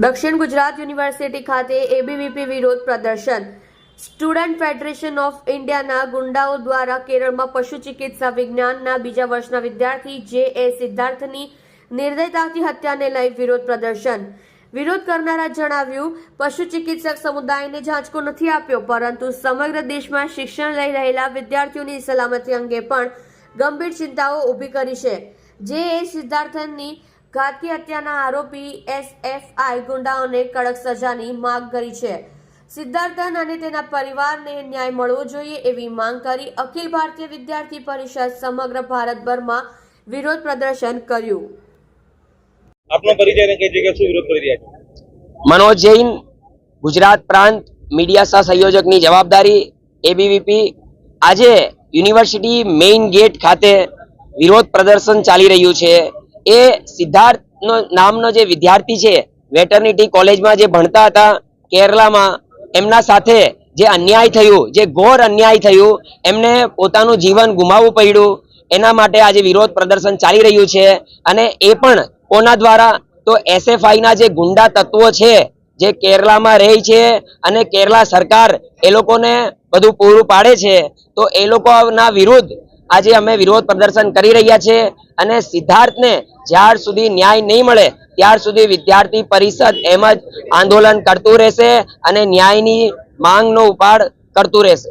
દક્ષિણ ગુજરાત યુનિવર્સિટી ખાતે એબીવીપી વિરોધ પ્રદર્શન. સ્ટુડન્ટ ફેડરેશન ઓફ ઇન્ડિયાના ગુંડાઓ દ્વારા કેરળમાં પશુ ચિકિત્સા વિજ્ઞાનના બીજા વર્ષના વિદ્યાર્થી જે. એ. સિદ્ધાર્થની નિર્દયતાથી હત્યાને લઈ વિરોધ પ્રદર્શન. વિરોધ કરનારા જણાવ્યું, પશુ ચિકિત્સક સમુદાયને ઝાંચકો નથી આપ્યો, પરંતુ સમગ્ર દેશમાં શિક્ષણ લઈ રહેલા વિદ્યાર્થીઓની સલામતી અંગે પણ ગંભીર ચિંતાઓ ઊભી કરી છે. જે. એ. સિદ્ધાર્થનની ઘાતકી હત્યાના આરોપી એસએફઆઈ ગુંડાઓને કડક સજાની માંગ કરી છે. સિદ્ધાર્થન અને તેના પરિવારને ન્યાય મળવો જોઈએ એવી માંગ કરી અખિલ ભારતીય વિદ્યાર્થી પરિષદ સમગ્ર ભારતભરમાં વિરોધ પ્રદર્શન કર્યું. આપનો પરિચય અને કઈ શું વિરોધ કરી રહ્યા છો? મનોજ જૈન ગુજરાત પ્રાંત મીડિયા સહ સંયોજકની જવાબદારી એબીવીપી. આજે યુનિવર્સિટી મેઇન ગેટ ખાતે વિરોધ પ્રદર્શન ચાલી રહ્યું છે. એ સિદ્ધાર્થ નામનો જે વિદ્યાર્થી છે, વેટરનિટી કોલેજમાં જે ભણતા હતા કેરલામાં, એમના સાથે જે અન્યાય થયું, જે ઘોર અન્યાય થયું, એમને પોતાનું જીવન ગુમાવવું પડ્યું. એના માટે આજે વિરોધ પ્રદર્શન ચાલી રહ્યું છે અને એ પણ કોના દ્વારા? તો એસએફઆઈના જે ગુંડા તત્વો છે, જે કેરલામાં રહે છે અને કેરલા સરકાર એ લોકોને બધું પૂરું પાડે છે, તો એ લોકોના વિરુદ્ધ આજે અમે વિરોધ પ્રદર્શન કરી રહ્યા છે અને સિદ્ધાર્થને જ્યાર સુધી ન્યાય નહીં મળે, ત્યાર સુધી વિદ્યાર્થી પરિષદ એમ જ આંદોલન કરતું રહેશે અને ન્યાયની માંગનો ઉપાડ કરતું રહેશે.